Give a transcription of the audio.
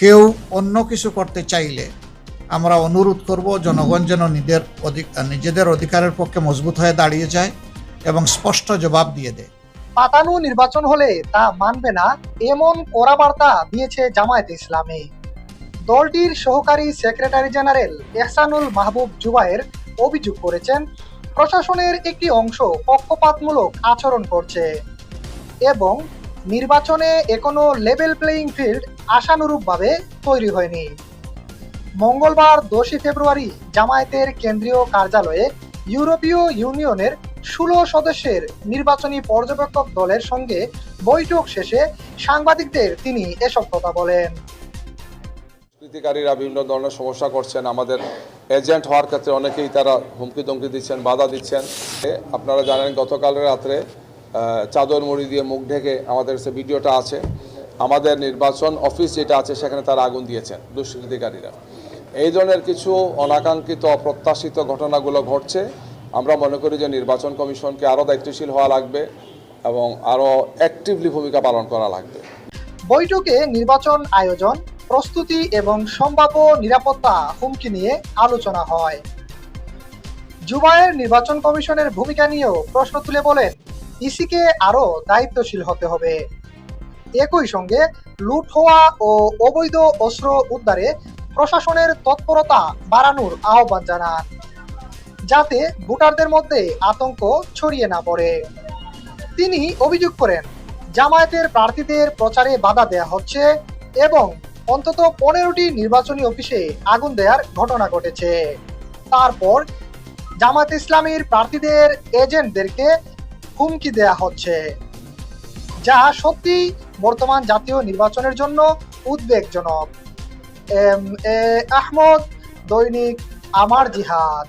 কেউ অন্য কিছু করতে চাইলে আমরা অনুরোধ করব জনগণ যেন নিজের নিজেদের অধিকারের পক্ষে মজবুত হয়ে দাঁড়িয়ে যায় এবং স্পষ্ট জবাব দিয়ে দেয়। পাতানো নির্বাচন হলে তা মানবে না, এমন কড়া বার্তা দিয়েছে জামায়াত ইসলামী। দলটির সহকারী সেক্রেটারি জেনারেল এহসানুল মাহবুব জুবায়ের অভিযোগ করেছেন, প্রশাসনের একটি অংশ পক্ষপাতমূলক আচরণ করছে এবং নির্বাচনে এখনও লেভেল প্লেয়িং ফিল্ড আশানুরূপভাবে তৈরি হয়নি। মঙ্গলবার দশই ফেব্রুয়ারি জামায়াতের কেন্দ্রীয় কার্যালয়ে ইউরোপীয় ইউনিয়নের ষোলো সদস্যের নির্বাচনী পর্যবেক্ষক দলের সঙ্গে বৈঠক শেষে সাংবাদিকদের তিনি এসব কথা বলেন। দুষ্কৃতিকারীরা বিভিন্ন ধরনের সমস্যা করছেন। আমাদের এজেন্ট হওয়ার ক্ষেত্রে অনেকেই তারা হুমকি দমকি দিচ্ছেন, বাধা দিচ্ছেন। আপনারা জানেন, গতকালের রাত্রে চাদর মুড়ি দিয়ে মুখ ঢেকে আমাদের সে ভিডিওটা আছে। আমাদের নির্বাচন অফিস যেটা আছে, সেখানে তারা আগুন দিয়েছেন, দুষ্কৃতিকারীরা। এই ধরনের কিছু অনাকাঙ্ক্ষিত, অপ্রত্যাশিত ঘটনাগুলো ঘটছে। আমরা মনে করি যে নির্বাচন কমিশনকে আরও দায়িত্বশীল হওয়া লাগবে এবং আরও অ্যাক্টিভলি ভূমিকা পালন করা লাগবে। বৈঠকে নির্বাচন আয়োজন, প্রস্তুতি এবং সম্ভাব্য নিরাপত্তা হুমকি নিয়ে আলোচনা হয়। জুবায়ের নির্বাচন কমিশনের ভূমিকা নিয়েও প্রশ্ন তুলে বলেন ইসিকে আরও দায়িত্বশীল হতে হবে। একই সঙ্গে লুট হওয়া ও অবৈধ অস্ত্র উদ্ধারে প্রশাসনের তৎপরতা বাড়ানোর আহ্বান জানান, যাতে ভোটারদের মধ্যে আতঙ্ক ছড়িয়ে না পড়ে। তিনি অভিযোগ করেন, জামায়াতের প্রার্থীদের প্রচারে বাধা দেয়া হচ্ছে এবং অন্তত পনেরোটি নির্বাচনী অফিসে আগুন দেওয়ার ঘটনা ঘটেছে। তারপর জামায়াত ইসলামীর প্রার্থীদের, এজেন্টদেরকে হুমকি দেয়া হচ্ছে। যা সত্যি বর্তমান জাতীয় নির্বাচনের জন্য উদ্বেগজনক। এম এ আহমদ, দৈনিক আমার জিহাদ।